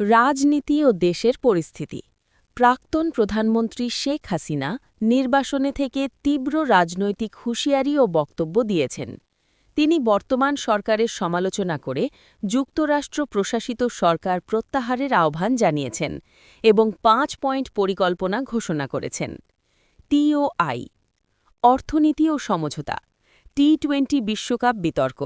রাজনীতি ও দেশের পরিস্থিতি। প্রাক্তন প্রধানমন্ত্রী শেখ হাসিনা নির্বাসনে থেকে তীব্র রাজনৈতিক হুঁশিয়ারি ও বক্তব্য দিয়েছেন। তিনি বর্তমান সরকারের সমালোচনা করে যুক্তরাষ্ট্র প্রশাসিত সরকার প্রত্যাহারের আহ্বান জানিয়েছেন এবং পাঁচ পয়েন্ট পরিকল্পনা ঘোষণা করেছেন। টিওআই, অর্থনীতি ও সমঝোতা, টি টোয়েন্টি বিশ্বকাপ বিতর্ক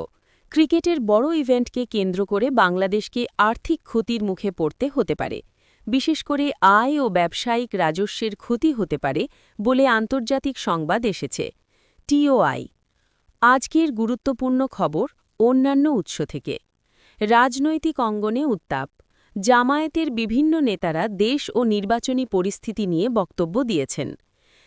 ক্রিকেটের বড় ইভেন্টকে কেন্দ্র করে বাংলাদেশকে আর্থিক ক্ষতির মুখে পড়তে হতে পারে। বিশেষ করে আয় ও ব্যবসায়িক রাজস্বের ক্ষতি হতে পারে বলে আন্তর্জাতিক সংবাদ এসেছে। টিওআই। আজকের গুরুত্বপূর্ণ খবর অন্যান্য উৎস থেকে। রাজনৈতিক অঙ্গনে উত্তাপ। জামায়াতের বিভিন্ন নেতারা দেশ ও নির্বাচনী পরিস্থিতি নিয়ে বক্তব্য দিয়েছেন।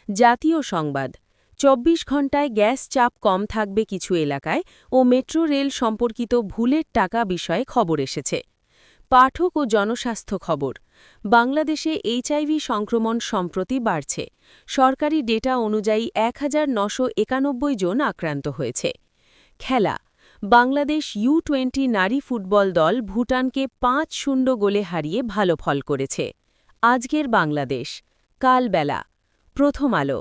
জাতীয় সংবাদ। চব্বিশ ঘণ্টায় গ্যাস চাপ কম থাকবে কিছু এলাকায় ও মেট্রো রেল সম্পর্কিত ভুলের টাকা বিষয়ে খবর এসেছে। পাঠক ও জনস্বাস্থ্য খবর, বাংলাদেশে এইচআইভি সংক্রমণ সম্প্রতি বাড়ছে। সরকারি ডেটা অনুযায়ী এক জন আক্রান্ত হয়েছে। খেলা, বাংলাদেশ ইউ টোয়েন্টি নারী ফুটবল দল ভুটানকে পাঁচ শূন্য গোলে হারিয়ে ভালো ফল করেছে। আজকের বাংলাদেশ, কালবেলা, প্রথম আলো।